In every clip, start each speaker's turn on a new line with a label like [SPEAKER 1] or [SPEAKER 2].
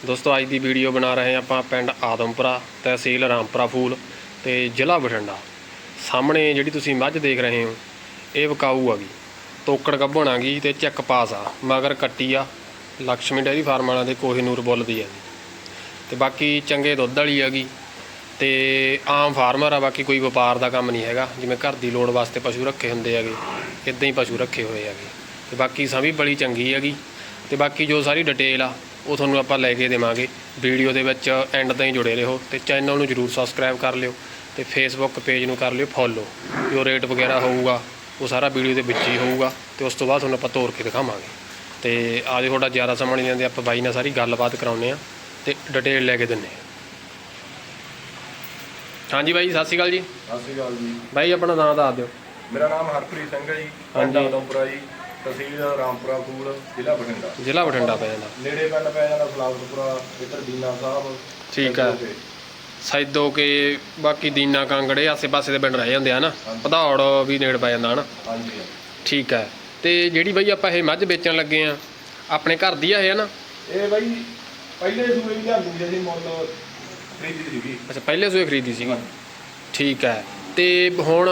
[SPEAKER 1] ਦੋਸਤੋ, ਅੱਜ ਦੀ ਵੀਡੀਓ ਬਣਾ ਰਹੇ ਹਾਂ ਆਪਾਂ ਪਿੰਡ ਆਦਮਪੁਰਾ ਤਹਿਸੀਲ ਰਾਮਪੁਰਾ ਫੂਲ ਤੇ ਜ਼ਿਲ੍ਹਾ ਬਠਿੰਡਾ। ਸਾਹਮਣੇ ਜਿਹੜੀ ਤੁਸੀਂ ਮੱਝ ਦੇਖ ਰਹੇ ਹੋ, ਇਹ ਵਿਕਾਊ ਹੈਗੀ ਤੋਕੜ ਗੱਭਣ ਗਈ ਤੇ ਚੱਕ ਪਾਸ ਆ, ਮਗਰ ਕੱਟੀ ਆ। ਲక్ష్ਮੀ ਡੇਅਰੀ ਫਾਰਮ ਵਾਲਾ ਦੇ ਕੋਹੀਨੂਰ ਬੁੱਲ ਦੀ ਹੈਗੀ ਤੇ ਬਾਕੀ ਚੰਗੇ ਦੁੱਧ ਵਾਲੀ ਹੈਗੀ ਤੇ ਆਮ ਫਾਰਮਰ ਆ, ਬਾਕੀ ਕੋਈ ਵਪਾਰ ਦਾ ਕੰਮ ਨਹੀਂ ਹੈਗਾ। ਜਿਵੇਂ ਘਰ ਦੀ ਲੋੜ ਵਾਸਤੇ ਪਸ਼ੂ ਰੱਖੇ ਹੁੰਦੇ ਹੈਗੇ, ਇਦਾਂ ਹੀ ਪਸ਼ੂ ਰੱਖੇ ਹੋਏ ਹੈਗੇ। ਤੇ ਬਾਕੀ ਸਮੀ ਬੜੀ ਚੰਗੀ ਹੈਗੀ। ਤੇ ਬਾਕੀ ਜੋ ਸਾਰੀ ਡਿਟੇਲ ਆ ਉਹ ਤੁਹਾਨੂੰ ਆਪਾਂ ਲੈ ਕੇ ਦੇਵਾਂਗੇ। ਵੀਡੀਓ ਦੇ ਵਿੱਚ ਐਂਡ ਤਾਈਂ ਜੁੜੇ ਰਹੋ ਤੇ ਚੈਨਲ ਨੂੰ ਜਰੂਰ ਸਬਸਕ੍ਰਾਈਬ ਕਰ ਲਿਓ ਤੇ ਫੇਸਬੁੱਕ ਪੇਜ ਨੂੰ ਕਰ ਲਿਓ ਫੋਲੋ ਜੋ ਰੇਟ ਵਗੈਰਾ ਹੋਊਗਾ ਉਹ ਸਾਰਾ ਵੀਡੀਓ ਦੇ ਵਿੱਚ ਹੀ ਹੋਊਗਾ ਤੇ ਉਸ ਤੋਂ ਬਾਅਦ ਤੁਹਾਨੂੰ ਆਪਾਂ ਤੋਰ ਕੇ ਦਿਖਾਵਾਂਗੇ। ਤੇ ਆਜ ਤੁਹਾਡਾ ਜ਼ਿਆਦਾ ਸਮਾਂ ਨਹੀਂ ਲੈਂਦੇ ਆਪਾਂ ਬਾਈ ਨਾਲ ਸਾਰੀ ਗੱਲਬਾਤ ਕਰਾਉਂਦੇ ਆ ਤੇ ਡਿਟੇਲ ਲੈ ਕੇ ਦਿੰਨੇ ਹਾਂਜੀ ਬਾਈ ਸਤਿ ਸ਼੍ਰੀ ਅਕਾਲ ਜੀ।
[SPEAKER 2] ਸਤਿ ਸ਼੍ਰੀ ਅਕਾਲ ਜੀ।
[SPEAKER 1] ਬਾਈ ਆਪਣਾ ਨਾਮ ਦੱਸ ਦਿਓ।
[SPEAKER 2] ਮੇਰਾ ਨਾਮ ਹਰਪ੍ਰੀਤ ਸਿੰਘ ਹੈ ਜੀ
[SPEAKER 1] ਹਾਂਜੀ।
[SPEAKER 2] ਆਦਮਪੁਰਾ ਜੀ। ਤਹਿਸੀਲ ਰਾਮਪੁਰਾ ਜ਼ਿਲ੍ਹਾ ਬਠਿੰਡਾ।
[SPEAKER 1] ਜ਼ਿਲ੍ਹਾ ਬਠਿੰਡਾ ਪੈ ਜਾਂਦਾ।
[SPEAKER 2] ਨੇੜੇ ਪਿੰਡ ਪੈ ਜਾਂਦਾ ਫਲਾਵਤਪੁਰਾ ਇੱਧਰ ਦੀਨਾ ਸਾਹਿਬ।
[SPEAKER 1] ਠੀਕ ਹੈ।
[SPEAKER 2] ਤੇ
[SPEAKER 1] ਸੈਦੋ ਕੇ ਬਾਕੀ ਦੀਨਾ ਕਾਂਗੜੇ ਆਸੇ-ਪਾਸੇ ਦੇ ਪਿੰਡ ਰਹਿ ਜਾਂਦੇ ਆ ਨਾ। ਪਧੌੜ ਵੀ ਨੇੜ ਪੈ ਜਾਂਦਾ ਹਨਾ।
[SPEAKER 2] ਹਾਂਜੀ
[SPEAKER 1] ਠੀਕ ਹੈ ਤੇ ਜਿਹੜੀ ਬਾਈ ਆਪਾਂ ਇਹ ਮੱਝ ਵੇਚਣ ਲੱਗੇ ਆ ਆਪਣੇ ਘਰ ਦੀ ਆ ਇਹ ਨਾ
[SPEAKER 2] ਇਹ ਬਾਈ ਪਹਿਲੇ ਸੂਏ ਵੀ ਲਿਆਂਦੀ ਸੀ ਅਸੀਂ ਮੁੱਲ ਖਰੀਦੀ ਸੀਗੀ।
[SPEAKER 1] ਅੱਛਾ ਪਹਿਲੇ ਸੂਏ ਖਰੀਦੀ ਸੀਗੀ। ਠੀਕ ਹੈ ਤੇ ਹੁਣ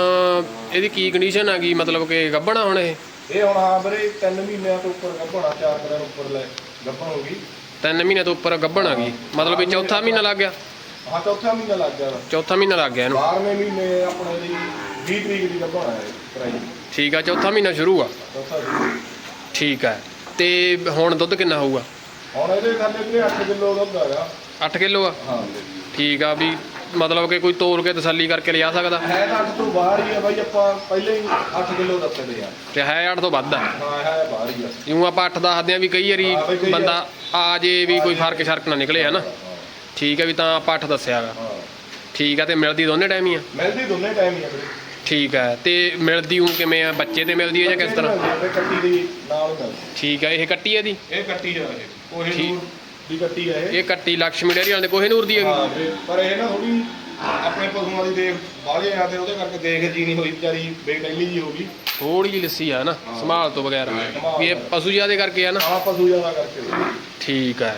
[SPEAKER 1] ਇਹਦੀ ਕੀ ਕੰਡੀਸ਼ਨ ਆ ਗਈ ਮਤਲਬ ਕਿ ਗੱਭਣਾ ਹੁਣ ਇਹ?
[SPEAKER 2] ਇਹ ਹੁਣ ਹਾਂ ਵੀਰੇ 3 ਮਹੀਨਿਆਂ ਤੋਂ ਉੱਪਰ ਗੱਭਣਾ 4 ਦਿਨ ਉੱਪਰ ਲੈ ਗੱਭਣ ਹੋ ਗਈ।
[SPEAKER 1] ਤਿੰਨ ਮਹੀਨੇ ਤੋਂ ਉੱਪਰ ਗੱਭਣ ਆ ਗਈ। ਮਤਲਬ ਕਿ ਚੌਥਾ ਮਹੀਨਾ ਲੱਗ ਗਿਆ।
[SPEAKER 2] ਹਾਂ ਚੌਥਾ ਮਹੀਨਾ ਲੱਗ ਗਿਆ।
[SPEAKER 1] ਚੌਥਾ ਮਹੀਨਾ ਲੱਗ ਗਿਆ ਇਹਨੂੰ।
[SPEAKER 2] 12ਵੇਂ ਮਹੀਨੇ ਆਪਣੇ ਦੀ 20 ਤਰੀਕ ਦੀ ਗੱਭਣਾ ਹੈ ਕਰਾਈ।
[SPEAKER 1] ਠੀਕ ਆ ਚੌਥਾ ਮਹੀਨਾ ਸ਼ੁਰੂ ਆ।
[SPEAKER 2] ਚੌਥਾ ਸੀ
[SPEAKER 1] ਠੀਕ ਹੈ ਤੇ ਹੁਣ ਦੁੱਧ ਕਿੰਨਾ ਹੋਊਗਾ?
[SPEAKER 2] ਹੁਣ ਇਹਦੇ ਥੱਲੇ ਵੀਰੇ 8 ਕਿਲੋ ਦੁੱਧ ਹੈਗਾ।
[SPEAKER 1] 8 ਕਿਲੋ ਆ?
[SPEAKER 2] ਹਾਂ।
[SPEAKER 1] ਠੀਕ ਆ ਵੀ ਮਤਲਬ ਕਿ ਕੋਈ ਤੋਲ ਕੇ ਤਸੱਲੀ ਕਰਕੇ ਲਿਆ ਸਕਦਾ?
[SPEAKER 2] ਹੈ ਤਾਂ 8 ਤੋਂ ਬਾਹਰ ਹੀ ਆ ਬਾਈ ਆਪਾਂ ਪਹਿਲੇ ਹੀ 8 ਕਿਲੋ ਦੱਸਦੇ ਆ।
[SPEAKER 1] ਤੇ ਹੈ 8 ਤੋਂ ਵੱਧ ਆ?
[SPEAKER 2] ਹਾਂ ਹੈ ਬਾਹਰ ਹੀ ਆ।
[SPEAKER 1] ਜਿਉਂ ਆਪਾਂ 8 ਦੱਸਦੇ ਆ ਵੀ ਕਈ ਵਾਰੀ
[SPEAKER 2] ਹਾਂ,
[SPEAKER 1] ਬੰਦਾ ਆ ਜੇ ਵੀ ਕੋਈ ਫ਼ਰਕ ਸ਼ਰਕ ਨਾ ਨਿਕਲੇ ਹਨਾ ਠੀਕ ਹੈ ਵੀ ਤਾਂ ਆਪਾਂ 8 ਦੱਸਿਆ ਗਾ।
[SPEAKER 2] ਹਾਂ।
[SPEAKER 1] ਠੀਕ ਆ ਤੇ ਮਿਲਦੀ ਦੋਨੇ ਟਾਈਮ ਹੀ ਆ?
[SPEAKER 2] ਮਿਲਦੀ ਦੋਨੇ ਟਾਈਮ ਹੀ ਆ ਵੀਰੇ
[SPEAKER 1] ਠੀਕ ਹੈ ਤੇ ਮਿਲਦੀ ਉਹ ਕਿਵੇਂ ਆ? ਬੱਚੇ ਤੇ ਮਿਲਦੀ ਹੈ ਜਾਂ ਕਿਸ ਤਰ੍ਹਾਂ?
[SPEAKER 2] ਕੱਟੀ ਦੀ ਨਾਲ ਮਿਲਦੀ
[SPEAKER 1] ਠੀਕ ਹੈ ਇਹ ਕੱਟੀ ਹੈ ਦੀ
[SPEAKER 2] ਇਹ ਕੱਟੀ ਆ ਇਹ। ਕੋਹੇ
[SPEAKER 1] ਠੀਕ।
[SPEAKER 2] ਦੀ ਕੱਟੀ ਆ ਇਹ।
[SPEAKER 1] ਇਹ ਕੱਟੀ ਲక్ష్ਮੀ ਡੇਅਰੀ ਵਾਲੇ ਦੇ ਕੋਹੇ ਨੂਰ ਦੀ ਹੈਗੀ।
[SPEAKER 2] ਹਾਂ ਪਰ ਇਹ ਨਾ ਥੋੜੀ ਆਪਣੇ ਪਸ਼ੂਆਂ ਦੀ ਦੇਖ ਬਾਹਲੇ ਆ ਤੇ ਉਹਦੇ ਕਰਕੇ ਦੇਖ ਜੀ ਨਹੀਂ ਹੋਈ ਵਿਚਾਰੀ ਬੇਟੈਲੀ ਜੀ ਹੋ ਗਈ।
[SPEAKER 1] ਥੋੜੀ ਜਿਹੀ ਲੱਸੀ ਆ ਨਾ
[SPEAKER 2] ਹਾਂ।
[SPEAKER 1] ਸੰਭਾਲ ਤੋਂ ਬਗੈਰ। ਵੀ ਇਹ ਪਸ਼ੂ ਜਿਆਦੇ ਕਰਕੇ ਆ ਨਾ।
[SPEAKER 2] ਆ ਪਸ਼ੂ ਜ਼ਿਆਦਾ ਕਰਕੇ।
[SPEAKER 1] ਠੀਕ ਹੈ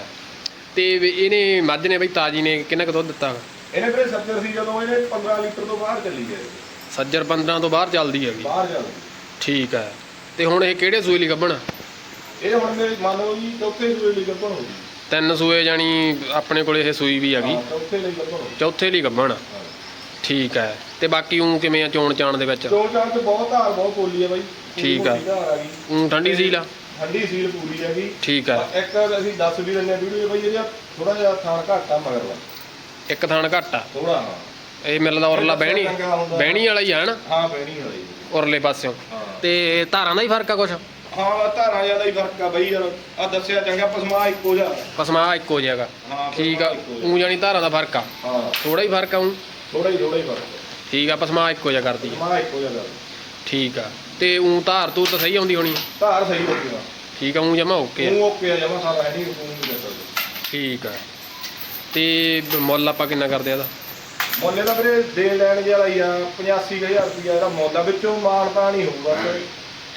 [SPEAKER 1] ਤੇ ਵੀ ਇਹਨੇ ਮੱਝ ਨੇ ਬਈ ਤਾਜੀ ਨੇ ਕਿੰਨਾ ਕੁ ਦੁੱਧ ਦਿੱਤਾ?
[SPEAKER 2] ਇਹਨੇ ਵੀਰੇ 70 ਸੀ ਜਦੋਂ ਇਹਨੇ 15 ਲੀਟਰ ਤੋਂ ਬਾਹਰ ਚੱਲੀ ਹੈ
[SPEAKER 1] ਸੱਜਰ 15 ਤੋਂ ਬਾਹਰ ਚੱਲਦੀ ਹੈਗੀ।
[SPEAKER 2] ਬਾਹਰ ਚੱਲ
[SPEAKER 1] ਠੀਕ ਹੈ ਤੇ ਹੁਣ ਇਹ ਕਿਹੜੇ ਸੂਏ ਲਈ ਗੱਭਣ?
[SPEAKER 2] ਇਹ ਹੁਣ ਮੇਰੇ ਮੰਨ ਲਓ ਜੀ ਚੌਥੇ ਸੂਏ ਲਈ ਗੱਭਣ ਹੋ ਗਈ।
[SPEAKER 1] ਤਿੰਨ ਸੂਏ ਜਾਨੀ ਆਪਣੇ ਕੋਲੇ ਇਹ ਸੂਈ ਵੀ ਹੈਗੀ।
[SPEAKER 2] ਹਾਂ, ਚੌਥੇ ਲਈ ਹੋ
[SPEAKER 1] ਚੌਥੇ ਲਈ ਗੱਭਣ।
[SPEAKER 2] ਹਾਂ।
[SPEAKER 1] ਠੀਕ ਹੈ। ਤੇ ਬਾਕੀ ਉਹ ਕਿਵੇਂ ਆ ਚੋਣ ਚਾਣ ਦੇ ਵਿੱਚ?
[SPEAKER 2] ਚੋਣ ਚਾਣ ਤੇ ਬਹੁਤ ਧਾਰ ਬਹੁਤ ਪੋਲੀ ਹੈ ਬਾਈ।
[SPEAKER 1] ਠੀਕ ਆ।
[SPEAKER 2] ਆ
[SPEAKER 1] ਉਹ ਠੰਡੀ ਸੀਲ ਆ?
[SPEAKER 2] ਠੰਡੀ ਸੀਲ ਪੂਰੀ ਹੈਗੀ।
[SPEAKER 1] ਠੀਕ ਹੈ
[SPEAKER 2] ਇੱਕ ਅਸੀਂ ਦੱਸ ਵੀ ਦਿੰਦੇ ਆ ਵੀਡੀਓ ਬਾਈ ਇਹਦਾ ਥੋੜਾ ਜਿਹਾ ਥਾਣ ਘੱਟ ਆ ਮਗਰ। ਵਾ
[SPEAKER 1] ਇੱਕ ਥਾਣ ਘੱਟ ਆ?
[SPEAKER 2] ਥੋੜਾ
[SPEAKER 1] ਇਹ ਮਿਲਦਾ ਉਰਲਾ ਬਹਿਣੀ ਬਹਿਣੀ ਵਾਲਾ ਹੀ ਆ ਨਾ?
[SPEAKER 2] ਹਾਂ ਬਹਿਣੀ ਵਾਲੀ
[SPEAKER 1] ਉਰਲੇ ਪਾਸਿਓਂ।
[SPEAKER 2] ਹਾਂ।
[SPEAKER 1] ਤੇ ਧਾਰਾਂ ਦਾ ਹੀ ਫ਼ਰਕ ਆ ਕੁਛ?
[SPEAKER 2] ਹਾਂ ਧਾਰਾਂ ਜ਼ਿਆਦਾ ਹੀ ਫ਼ਰਕ ਆ ਬਈ ਯਾਰ। ਆ ਦੱਸਿਆ ਚੰਗਾ ਪਸਮਾ ਇੱਕੋ ਜਿਹਾ
[SPEAKER 1] ਪਸਮਾ ਇੱਕੋ ਜਿਹਾਗਾ
[SPEAKER 2] ਹਾਂ
[SPEAKER 1] ਠੀਕ ਆ
[SPEAKER 2] ਪਸਮਾ ਇੱਕੋ ਜਿਹਾ।
[SPEAKER 1] ਧਾਰਾਂ ਦਾ ਫ਼ਰਕ ਆ।
[SPEAKER 2] ਹਾਂ।
[SPEAKER 1] ਥੋੜਾ ਹੀ ਫ਼ਰਕ ਆ ਉਹ
[SPEAKER 2] ਥੋੜਾ ਹੀ ਥੋੜਾ ਹੀ ਫ਼ਰਕ
[SPEAKER 1] ਠੀਕ ਆ ਪਸਮਾ ਇੱਕੋ ਜਿਹਾ ਕਰਦੀ ਆ।
[SPEAKER 2] ਪਸਮਾ ਇੱਕੋ ਜਿਹਾ ਗੱਲ
[SPEAKER 1] ਠੀਕ ਆ ਤੇ ਉਹ ਧਾਰ ਤੂਰ ਤਾਂ ਸਹੀ ਆਉਂਦੀ ਹੋਣੀ।
[SPEAKER 2] ਧਾਰ ਸਹੀ ਹੋ
[SPEAKER 1] ਠੀਕ ਆ ਉਹ ਜਮਾ ਓਕੇ ਆ।
[SPEAKER 2] ਓਕੇ ਆ ਜਮਾ ਸਾਰਾ ਹੈ ਨਹੀਂ ਨਹੀਂ ਸਕਦੇ।
[SPEAKER 1] ਠੀਕ ਆ। ਤੇ ਮੁੱਲ ਆਪਾਂ ਕਿੰਨਾ ਕਰਦੇ ਆ ਇਹਦਾ?
[SPEAKER 2] ਮੁੱਲੇ ਦਾ ਵੀਰੇ ਦੇ ਲੈਣ ਵਾਲਾ ਹੀ ਆ 85000 ਰੁਪਇਆ ਇਹਦਾ ਮੁੱਲ ਆ। ਵਿੱਚੋਂ ਮਾਨ ਤਾਂ ਨਹੀਂ ਹੋਊਗਾ।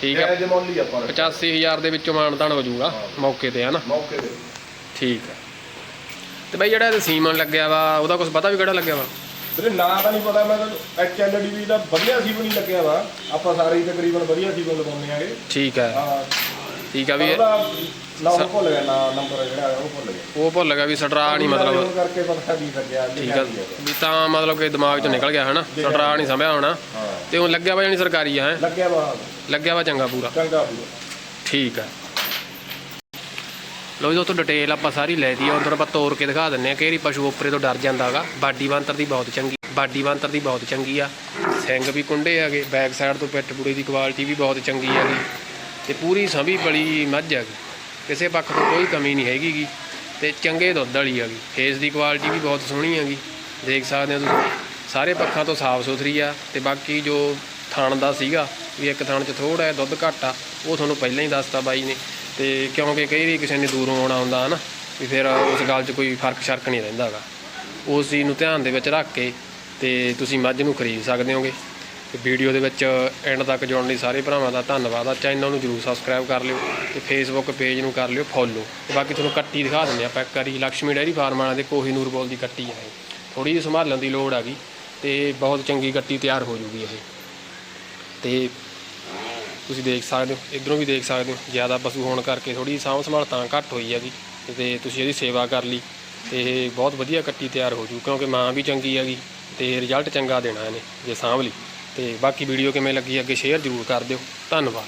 [SPEAKER 1] ਠੀਕ ਆ।
[SPEAKER 2] ਇਹ ਮੁੱਲ ਹੀ ਆਪਾਂ ਰੱਖਿਆ।
[SPEAKER 1] 85000 ਦੇ ਵਿੱਚੋਂ ਮਾਨਤਾਨ ਹੋ ਜਾਊਗਾ
[SPEAKER 2] ਹਾਂ।
[SPEAKER 1] ਮੌਕੇ ਤੇ ਹਨਾ?
[SPEAKER 2] ਮੌਕੇ ਤੇ।
[SPEAKER 1] ਠੀਕ ਆ। ਤੇ ਬਾਈ ਜਿਹੜਾ ਇਹ ਸੀਮਨ ਲੱਗਿਆ ਵਾ ਉਹਦਾ ਕੁਝ ਪਤਾ ਵੀ ਕਿਹੜਾ ਲੱਗਿਆ ਵਾ?
[SPEAKER 2] ਵੀਰੇ ਨਾਂ ਤਾਂ ਨਹੀਂ ਪਤਾ ਮੈਂ ਤਾਂ ਐਚਐਲਡੀਵੀ ਦਾ ਵਧੀਆ ਸੀ ਵੀ ਨਹੀਂ ਲੱਗਿਆ ਵਾ। ਆਪਾਂ ਸਾਰੇ ਹੀ ਤਕਰੀਬਨ ਵਧੀਆ ਸੀ ਲਗਾਉਂਦੇ ਆਗੇ।
[SPEAKER 1] ਠੀਕ ਹੈ
[SPEAKER 2] ਹਾਂ।
[SPEAKER 1] ਠੀਕ ਆ ਵੀ
[SPEAKER 2] ਉਹਦਾ ਨਾਮ ਭੁੱਲ ਗਿਆ ਨਾ ਨੰਬਰ ਜਿਹੜਾ ਹੈਗਾ ਉਹ ਭੁੱਲ ਗਿਆ।
[SPEAKER 1] ਉਹ ਭੁੱਲ ਗਿਆ ਵੀ ਸਟਰਾ ਨਹੀਂ ਮਤਲਬ
[SPEAKER 2] ਉਹ ਕਰਕੇ ਪਤਾ ਨਹੀਂ ਲੱਗਿਆ
[SPEAKER 1] ਠੀਕ ਆ। ਵੀ ਤਾਂ ਮਤਲਬ ਕਿ ਦਿਮਾਗ ਚੋਂ ਨਿਕਲ ਗਿਆ ਹਨਾ ਸਟਰਾ ਨਹੀਂ ਸਮਝਿਆ ਹੋਣਾ। ਤੇ ਉਹ ਲੱਗਿਆ ਵਾ ਜਾਨੀ ਸਰਕਾਰੀ ਆ ਹੈ?
[SPEAKER 2] ਲੱਗਿਆ ਵਾ।
[SPEAKER 1] ਲੱਗਿਆ ਵਾ ਚੰਗਾ ਪੂਰਾ।
[SPEAKER 2] ਚੰਗਾ ਪੂਰਾ।
[SPEAKER 1] ਠੀਕ ਆ। ਲੋ ਜੀ ਤੋਂ ਡਿਟੇਲ ਆਪਾਂ ਸਾਰੀ ਲੈ ਦੀ ਆ ਉਧਰ ਆਪਾਂ ਤੋੜ ਕੇ ਦਿਖਾ ਦਿੰਨੇ ਆ ਕਿਹੜੀ ਪਸ਼ੂ ਉੱਪਰੇ ਤੋਂ ਡਰ ਜਾਂਦਾਗਾ ਬਾਡੀ ਬਾਂਤਰ ਦੀ ਬਹੁਤ ਚੰਗੀ ਬਾਡੀ ਬਾਂਤਰ ਦੀ ਬਹੁਤ ਚੰਗੀ ਆ। ਸਿੰਘ ਵੀ ਕੁੰਡੇ ਹੈਗੇ ਬੈਕ ਸਾਈਡ ਤੋਂ ਪਿੱਠ ਪੂੜੇ ਦੀ ਕੁਆਲਿਟੀ ਵੀ ਬਹੁਤ ਚੰਗੀ ਹੈਗੀ। ਤੇ ਪੂਰੀ ਸੰਭੀ ਬੜੀ ਮੱਝ ਹੈਗੀ ਕਿਸੇ ਪੱਖ ਤੋਂ ਕੋਈ ਕਮੀ ਨਹੀਂ ਹੈਗੀ ਗੀ ਤੇ ਚੰਗੇ ਦੁੱਧ ਵਾਲੀ ਹੈਗੀ ਫੇਸ ਦੀ ਕੁਆਲਿਟੀ ਵੀ ਬਹੁਤ ਸੋਹਣੀ ਹੈਗੀ ਦੇਖ ਸਕਦੇ ਹੋ ਤੁਸੀਂ, ਸਾਰੇ ਪੱਖਾਂ ਤੋਂ ਸਾਫ਼ ਸੁਥਰੀ ਆ ਤੇ ਬਾਕੀ ਜੋ ਥਣ ਦਾ ਸੀਗਾ ਵੀ ਇੱਕ ਥਣ 'ਚ ਥੋੜਾ ਜਿਹਾ ਦੁੱਧ ਘੱਟ ਆ, ਉਹ ਤੁਹਾਨੂੰ ਪਹਿਲਾਂ ਹੀ ਦੱਸਤਾ ਬਾਈ ਨੇ। ਤੇ ਕਿਉਂਕਿ ਕਈ ਵਾਰੀ ਕਿਸੇ ਨੇ ਦੂਰੋਂ ਆਉਣਾ ਹੁੰਦਾ ਹਨਾ, ਵੀ ਫਿਰ ਉਸ ਗੱਲ 'ਚ ਕੋਈ ਫ਼ਰਕ ਸ਼ਰਕ ਨਹੀਂ ਰਹਿੰਦਾ ਹੈਗਾ। ਉਸ ਚੀਜ਼ ਨੂੰ ਧਿਆਨ ਦੇ ਵਿੱਚ ਰੱਖ ਕੇ ਤੇ ਤੁਸੀਂ ਮੱਝ ਨੂੰ ਖਰੀਦ ਸਕਦੇ ਹੋਗੇ। ਤੇ ਵੀਡੀਓ ਦੇ ਵਿੱਚ ਐਂਡ ਤੱਕ ਜੁੜਨ ਲਈ ਸਾਰੇ ਭਰਾਵਾਂ ਦਾ ਧੰਨਵਾਦ ਆ। ਚੈਨਲ ਨੂੰ ਜਰੂਰ ਸਬਸਕ੍ਰਾਈਬ ਕਰ ਲਿਓ ਤੇ ਫੇਸਬੁੱਕ ਪੇਜ ਨੂੰ ਕਰ ਲਿਓ ਫੋਲੋ ਤੇ ਬਾਕੀ ਤੁਹਾਨੂੰ ਕੱਟੀ ਦਿਖਾ ਦਿੰਦੇ ਆਪਾਂ ਇੱਕ ਵਾਰੀ ਲక్ష్ਮੀ ਡੈਰੀ ਫਾਰਮ ਵਾਲਿਆਂ ਦੇ ਕੋਹੀ ਨੂਰ ਬੋਲ ਦੀ ਕੱਟੀ ਹੈ ਥੋੜੀ ਜਿਹੀ ਸੰਭਾਲਣ ਦੀ ਲੋੜ ਆ ਗਈ ਤੇ ਬਹੁਤ ਚੰਗੀ ਕੱਟੀ ਤਿਆਰ ਹੋ ਜੂਗੀ ਇਹ। ਤੇ ਤੁਸੀਂ ਦੇਖ ਸਕਦੇ ਹੋ, ਇਧਰੋਂ ਵੀ ਦੇਖ ਸਕਦੇ ਹੋ, ਜ਼ਿਆਦਾ ਪਸ਼ੂ ਹੋਣ ਕਰਕੇ ਥੋੜੀ ਸਾਂਭ ਸੰਭਾਲ ਤਾਂ ਘੱਟ ਹੋਈ ਹੈਗੀ ਤੇ ਤੁਸੀਂ ਇਹਦੀ ਸੇਵਾ ਕਰ ਲਈ ਤੇ ਇਹ ਬਹੁਤ ਵਧੀਆ ਕੱਟੀ ਤਿਆਰ ਹੋ ਜੂ ਕਿਉਂਕਿ ਮਾਂ ਵੀ ਚੰਗੀ ਹੈਗੀ ਤੇ ਰਿਜ਼ਲਟ ਚੰਗਾ ਦੇਣਾ ਇਹਨੇ ਜੇ ਸਾਂਭ ਲਈ। ਤੇ ਬਾਕੀ ਵੀਡੀਓ ਕਿਵੇਂ ਲੱਗੀ ਅੱਗੇ ਸ਼ੇਅਰ ਜ਼ਰੂਰ ਕਰ ਦਿਓ। ਧੰਨਵਾਦ।